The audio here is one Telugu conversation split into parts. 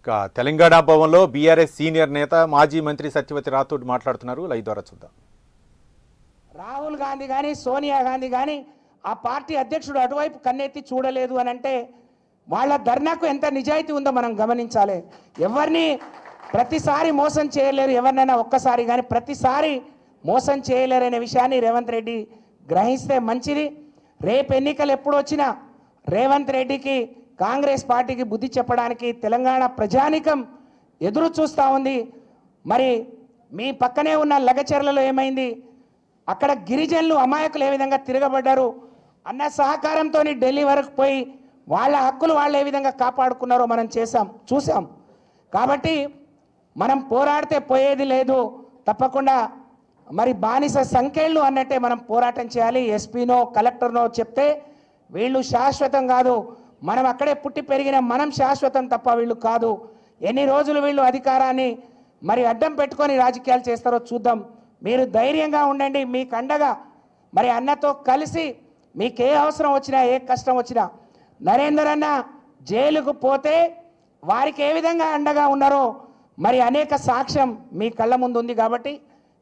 ఇక తెలంగాణ భవన్లో బీఆర్ఎస్ సీనియర్ నేత మాజీ మంత్రి సత్యవతి రాథోడ్ మాట్లాడుతున్నారు. లైవ్ ద్వారా చూద్దాం. రాహుల్ గాంధీ కానీ సోనియా గాంధీ కానీ ఆ పార్టీ అధ్యక్షుడు అటువైపు కన్నెత్తి చూడలేదు అని అంటే వాళ్ళ ధర్నాకు ఎంత నిజాయితీ ఉందో మనం గమనించాలి. ఎవరిని ప్రతిసారి మోసం చేయలేరు ఎవరినైనా ఒక్కసారి కానీ ప్రతిసారి మోసం చేయలేరు అనే విషయాన్ని రేవంత్ రెడ్డి గ్రహిస్తే మంచిది. రేపు ఎన్నికలు ఎప్పుడు వచ్చినా రేవంత్ రెడ్డికి కాంగ్రెస్ పార్టీకి బుద్ధి చెప్పడానికి తెలంగాణ ప్రజానికం ఎదురు చూస్తూ ఉంది. మరి మీ పక్కనే ఉన్న లగచెర్లలో ఏమైంది? అక్కడ గిరిజనులు అమాయకులు ఏ విధంగా తిరగబడ్డారు? అన్న సహకారంతో ఢిల్లీ వరకు పోయి వాళ్ళ హక్కులు వాళ్ళు ఏ విధంగా కాపాడుకున్నారో మనం చేసాం చూసాం కాబట్టి మనం పోరాడితే పోయేది లేదు. తప్పకుండా మరి బానిస సంఖ్యలు అన్నట్టే మనం పోరాటం చేయాలి. ఎస్పీనో కలెక్టర్నో చెప్తే వీళ్ళు శాశ్వతం కాదు. మనం అక్కడే పుట్టి పెరిగిన మనం శాశ్వతం తప్ప వీళ్ళు కాదు. ఎన్ని రోజులు వీళ్ళు అధికారాన్ని మరి అడ్డం పెట్టుకొని రాజకీయాలు చేస్తారో చూద్దాం. మీరు ధైర్యంగా ఉండండి మీకు అండగా మరి అన్నతో కలిసి మీకు ఏ అవసరం వచ్చినా ఏ కష్టం వచ్చినా. నరేందర్ అన్న జైలుకు పోతే వారికి ఏ విధంగా అండగా ఉన్నారో మరి అనేక సాక్ష్యం మీ కళ్ళ ముందు ఉంది కాబట్టి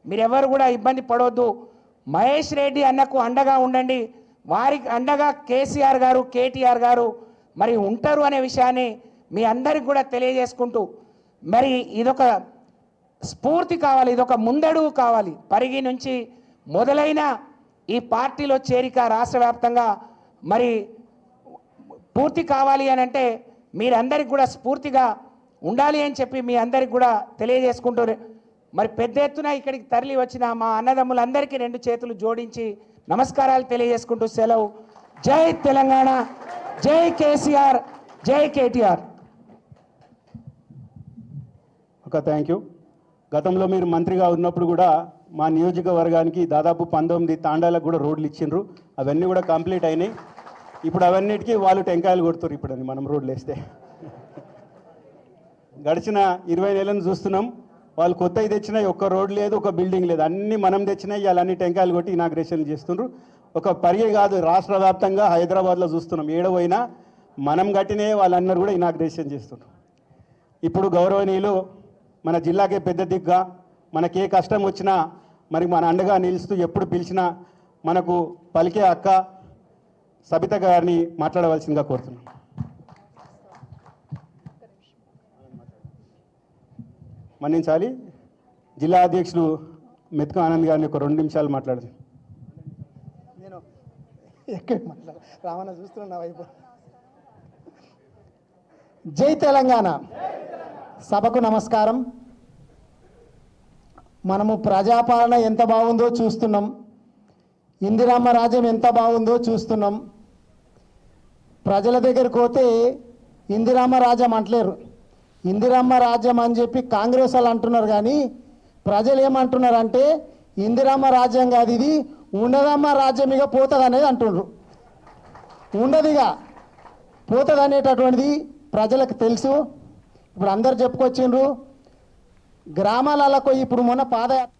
మీరెవరు కూడా ఇబ్బంది పడవద్దు మహేష్ రెడ్డి అన్నకు అండగా ఉండండి. వారికి అండగా కేసీఆర్ గారు కేటీఆర్ గారు మరి ఉంటారు అనే విషయాన్ని మీ అందరికి కూడా తెలియజేసుకుంటూ మరి ఇదొక స్ఫూర్తి కావాలి ఇదొక ముందడుగు కావాలి. పరిగి నుంచి మొదలైన ఈ పార్టీలో చేరిక రాష్ట్ర వ్యాప్తంగా మరి పూర్తి కావాలి అని అంటే మీరందరికి కూడా స్ఫూర్తిగా ఉండాలి అని చెప్పి మీ అందరికి కూడా తెలియజేసుకుంటూ మరి పెద్ద ఎత్తున ఇక్కడికి తరలి వచ్చిన మా అన్నదమ్ములందరికీ రెండు చేతులు జోడించి నమస్కారాలు తెలియజేసుకుంటూ సెలవు. జై తెలంగాణ. జై కేసీఆర్ జై కేటీఆర్. ఒక థ్యాంక్ యూ గతంలో మీరు మంత్రిగా ఉన్నప్పుడు కూడా మా నియోజకవర్గానికి దాదాపు పంతొమ్మిది తాండాలకు కూడా రోడ్లు ఇచ్చిండ్రు. అవన్నీ కూడా కంప్లీట్ అయినాయి. ఇప్పుడు అవన్నిటికీ వాళ్ళు టెంకాయలు కొడుతున్నారు ఇప్పుడు అని మనం రోడ్లు వేస్తే. గడిచిన ఇరవై నెలలను చూస్తున్నాం. వాళ్ళు కొత్తవి తెచ్చినాయి ఒక్క రోడ్ లేదు ఒక బిల్డింగ్ లేదు. అన్ని మనం తెచ్చినాయి వాళ్ళు అన్ని టెంకాయలు కొట్టి ఇనాగ్రేషన్ చేస్తుండ్రు. ఒక పరిగే కాదు రాష్ట్ర వ్యాప్తంగా హైదరాబాద్లో చూస్తున్నాం. ఏడవైనా మనం కట్టినే వాళ్ళందరూ కూడా ఇనాగ్రేషన్ చేస్తున్నారు ఇప్పుడు గౌరవనీయులు మన జిల్లాకే పెద్ద దిగ్గా మనకే కష్టం వచ్చినా మరి మన అండగా నిలుస్తూ ఎప్పుడు పిలిచినా మనకు పలికే అక్క సబిత గారిని మాట్లాడవలసిందిగా కోరుతున్నాం. మన్నించాలి. జిల్లా అధ్యక్షులు మెతుకు ఆనంద్ గారిని ఒక రెండు నిమిషాలు మాట్లాడుతున్నాం ఎక్కడ రావణ చూస్తున్నా వైపు. జై తెలంగాణ. సభకు నమస్కారం. మనము ప్రజాపాలన ఎంత బాగుందో చూస్తున్నాం. ఇందిరామ్మ రాజ్యం ఎంత బాగుందో చూస్తున్నాం. ప్రజల దగ్గరికి పోతే ఇందిరామ్మ రాజ్యం అంటలేరు. ఇందిరామ్మ రాజ్యం అని చెప్పి కాంగ్రెస్ వాళ్ళు అంటున్నారు కానీ ప్రజలు ఏమంటున్నారంటే ఇందిరామ్మ రాజ్యం కాదు ఇది ఉండదమ్మ రాజ్యం ఇక పోతుంది అనేది అంటుండ్రు. ఉండదిగా. పోతుంది అనేటటువంటిది ప్రజలకు తెలుసు. ఇప్పుడు అందరు చెప్పుకొచ్చిండ్రు. గ్రామాలకు ఇప్పుడు మొన్న పాదయాత్ర